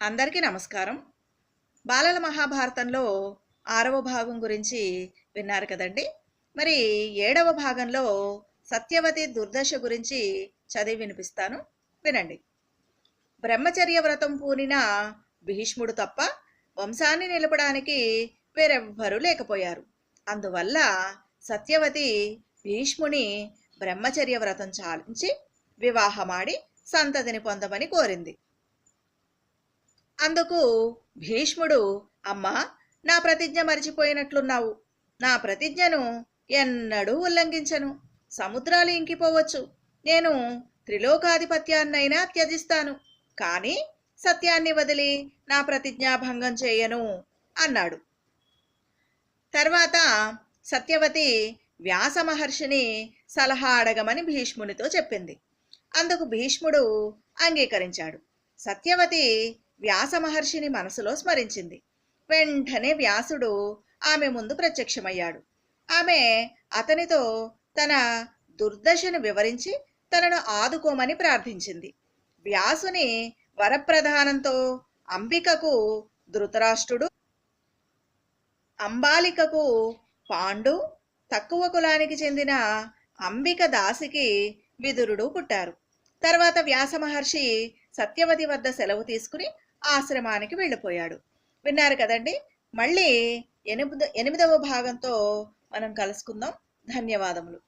అందరికీ నమస్కారం. బాలల మహాభారతంలో ఆరవ భాగం గురించి విన్నారు కదండి. మరి ఏడవ భాగంలో సత్యవతి దుర్దశ గురించి చదివి వినిపిస్తాను. వినండి. బ్రహ్మచర్య వ్రతం పూనిన భీష్ముడు తప్ప వంశాన్ని నిలపడానికి వేరెవ్వరూ లేకపోయారు. అందువల్ల సత్యవతి భీష్ముని బ్రహ్మచర్య వ్రతం చాలించి వివాహమాడి సంతతిని పొందమని కోరింది. అందుకు భీష్ముడు అమ్మా నా ప్రతిజ్ఞ మరిచిపోయినట్లున్నావు. నా ప్రతిజ్ఞను ఎన్నడూ ఉల్లంఘించను. సముద్రాలు ఇంకిపోవచ్చు. నేను త్రిలోకాధిపత్యాన్నైనా త్యజిస్తాను. కానీ సత్యాన్ని వదిలి నా ప్రతిజ్ఞాభంగం చేయను అన్నాడు. తర్వాత సత్యవతి వ్యాస మహర్షిని సలహా అడగమని భీష్మునితో చెప్పింది. అందుకు భీష్ముడు అంగీకరించాడు. సత్యవతి వ్యాస మహర్షిని మనసులో స్మరించింది. వెంటనే వ్యాసుడు ఆమె ముందు ప్రత్యక్షమయ్యాడు. ఆమె అతనితో తన దుర్దశను వివరించి తనను ఆదుకోమని ప్రార్థించింది. వ్యాసుని వరప్రధానంతో అంబికకు ధృతరాష్ట్రుడు అంబాలికకు పాండు తక్కువ కులానికి చెందిన అంబిక దాసికి విదురుడు పుట్టారు. తర్వాత వ్యాస మహర్షి సత్యవతి వద్ద సెలవు తీసుకుని ఆశ్రమానికి వెళ్ళిపోయాడు. విన్నారు కదండి? మళ్ళీ ఎనిమిద ఎనిమిదవ భాగంతో మనం కలుసుకుందాం. ధన్యవాదములు.